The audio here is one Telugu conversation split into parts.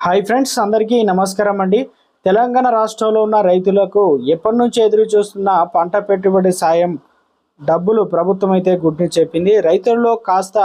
హాయ్ ఫ్రెండ్స్ అందరికీ నమస్కారం అండి. తెలంగాణ రాష్ట్రంలో ఉన్న రైతులకు ఎప్పటి నుంచి ఎదురు చూస్తున్న పంట పెట్టుబడి సాయం డబ్బులు ప్రభుత్వం అయితే గుడ్ని చెప్పింది. రైతుల్లో కాస్త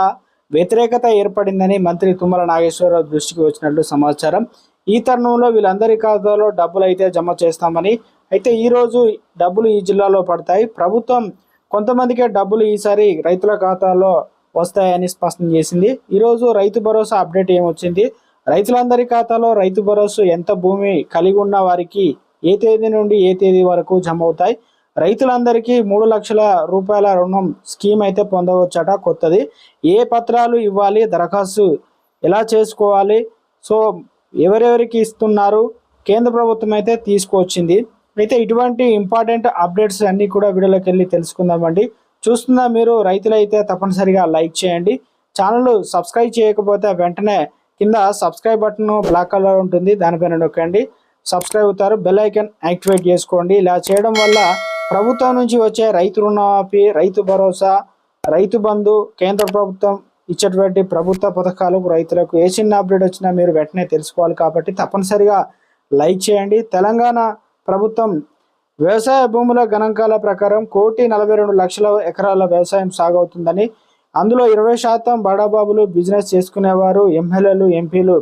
వ్యతిరేకత ఏర్పడిందని మంత్రి తుమ్మల నాగేశ్వరరావు దృష్టికి వచ్చినట్లు సమాచారం. ఈ తరుణంలో వీళ్ళందరి ఖాతాలో డబ్బులు అయితే జమ చేస్తామని అయితే ఈరోజు డబ్బులు ఈ జిల్లాలో పడతాయి. ప్రభుత్వం కొంతమందికే డబ్బులు ఈసారి రైతుల ఖాతాలో వస్తాయని స్పష్టం చేసింది. ఈరోజు రైతు భరోసా అప్డేట్ ఏమొచ్చింది? రైతులందరి ఖాతాలో రైతు భరోసా ఎంత భూమి కలిగి ఉన్న వారికి ఏ తేదీ నుండి ఏ తేదీ వరకు జమ అవుతాయి రైతులందరికీ మూడు లక్షల రూపాయల రుణం స్కీమ్ అయితే పొందవచ్చట కొత్తది. ఏ పత్రాలు ఇవ్వాలి? దరఖాస్తు ఎలా చేసుకోవాలి? సో ఎవరెవరికి ఇస్తున్నారు? కేంద్ర ప్రభుత్వం అయితే తీసుకువచ్చింది అయితే ఇటువంటి ఇంపార్టెంట్ అప్డేట్స్ అన్నీ కూడా వీడియోలోకి వెళ్ళి తెలుసుకుందామండి. చూస్తున్నా మీరు రైతులైతే తప్పనిసరిగా లైక్ చేయండి. ఛానల్ సబ్స్క్రైబ్ చేయకపోతే వెంటనే కింద సబ్స్క్రైబ్ బటన్ బ్లాక్ కలర్ ఉంటుంది. దానిపైన నొక్కండి. సబ్స్క్రైబ్ అవుతారు. బెల్ ఐకన్ యాక్టివేట్ చేసుకోండి. ఇలా చేయడం వల్ల ప్రభుత్వం నుంచి వచ్చే రైతు రుణమాఫీ రైతు భరోసా రైతు బంధు కేంద్ర ప్రభుత్వం ఇచ్చేటువంటి ప్రభుత్వ పథకాలు రైతులకు ఏ చిన్న అప్డేట్ వచ్చినా మీరు వెంటనే తెలుసుకోవాలి కాబట్టి తప్పనిసరిగా లైక్ చేయండి. తెలంగాణ ప్రభుత్వం వ్యవసాయ భూముల గణాంకాల ప్రకారం కోటి నలభై రెండు లక్షల ఎకరాల వ్యవసాయం సాగవుతుందని అందులో ఇరవై శాతం బడాబాబులు బిజినెస్ చేసుకునేవారు ఎమ్మెల్యేలు ఎంపీలు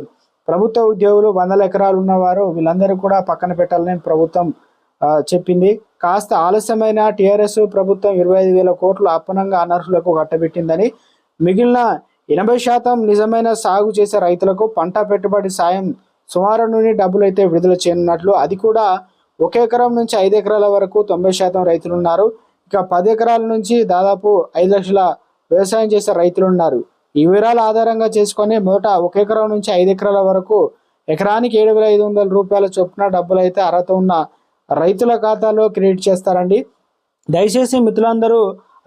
ప్రభుత్వ ఉద్యోగులు వందల ఎకరాలు ఉన్నవారు. వీళ్ళందరూ కూడా పక్కన పెట్టాలని ప్రభుత్వం చెప్పింది. కాస్త ఆలస్యమైన టీఆర్ఎస్ ప్రభుత్వం ఇరవై ఐదు వేల కోట్లు అప్పనంగా అనర్హులకు కట్టబెట్టిందని మిగిలిన ఎనభై శాతం నిజమైన సాగు చేసే రైతులకు పంట పెట్టుబడి సాయం సుమారు నుండి డబ్బులు అయితే విడుదల చేయనున్నట్లు. అది కూడా ఒక ఎకరం నుంచి ఐదు ఎకరాల వరకు తొంభై శాతం రైతులు ఉన్నారు ఇక పది ఎకరాల నుంచి దాదాపు ఐదు లక్షల వ్యవసాయం చేసే రైతులు ఉన్నారు. ఈ వివరాల ఆధారంగా చేసుకొని మొదట ఒక ఎకరం నుంచి ఐదు ఎకరాల వరకు ఎకరానికి ఏడు వేల ఐదు వందల రూపాయల చొప్పున డబ్బులు అయితే అర్హత ఉన్న రైతుల ఖాతాలో క్రెడిట్ చేస్తారండి. దయచేసి మిత్రులందరూ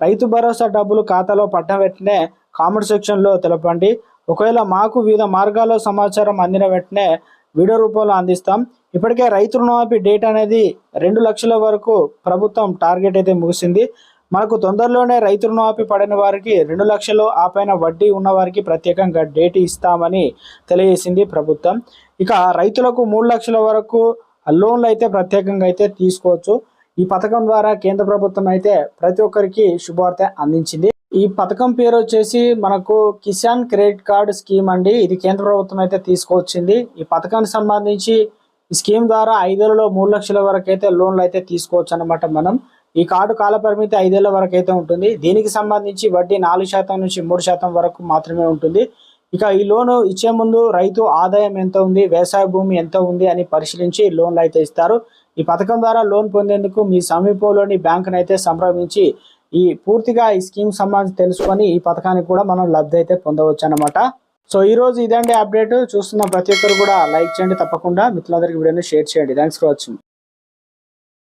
రైతు భరోసా డబ్బులు ఖాతాలో పట్టిన వెంటనే కామెంట్ సెక్షన్లో తెలపండి. ఒకవేళ మాకు వివిధ మార్గాల్లో సమాచారం అందిన వెంటనే వీడియో రూపంలో అందిస్తాం. ఇప్పటికే రైతు రుణమాఫీ డేట్ అనేది రెండు లక్షల వరకు ప్రభుత్వం టార్గెట్ అయితే ముగిసింది. మనకు తొందరలోనే రైతు రుణమాఫీ పడిన వారికి రెండు లక్షలు ఆ పైన వడ్డీ ఉన్న వారికి ప్రత్యేకంగా డేట్ ఇస్తామని తెలియజేసింది ప్రభుత్వం. ఇక రైతులకు మూడు లక్షల వరకు లోన్లు అయితే ప్రత్యేకంగా అయితే తీసుకోవచ్చు. ఈ పథకం ద్వారా కేంద్ర ప్రభుత్వం అయితే ప్రతి ఒక్కరికి శుభవార్త అందించింది. ఈ పథకం పేరు వచ్చేసి మనకు కిసాన్ క్రెడిట్ కార్డ్ స్కీమ్ అండి. ఇది కేంద్ర ప్రభుత్వం అయితే తీసుకొచ్చింది. ఈ పథకానికి సంబంధించి ఈ స్కీమ్ ద్వారా ఐదేళ్ళలో మూడు లక్షల వరకు అయితే లోన్లు అయితే తీసుకోవచ్చు అనమాట మనం. ఈ కార్డు కాల పరిమితి ఐదేళ్ళ వరకు అయితే ఉంటుంది. దీనికి సంబంధించి వడ్డీ నాలుగు శాతం నుంచి మూడు శాతం వరకు మాత్రమే ఉంటుంది. ఇక ఈ లోను ఇచ్చే ముందు రైతు ఆదాయం ఎంత ఉంది వ్యవసాయ భూమి ఎంత ఉంది అని పరిశీలించి లోన్లు అయితే ఇస్తారు. ఈ పథకం ద్వారా లోన్ పొందేందుకు మీ సమీపంలోని బ్యాంకును అయితే సంప్రదించి ఈ పూర్తిగా ఈ స్కీమ్ సంబంధించి తెలుసుకొని ఈ పథకానికి కూడా మనం లబ్ధి అయితే పొందవచ్చు అనమాట సో ఈ రోజు ఇదండి అప్డేట్. చూస్తున్న ప్రతి ఒక్కరు కూడా లైక్ చేయండి తప్పకుండా. మిత్రులందరికీ వీడియోని షేర్ చేయండి. Thanks for watching.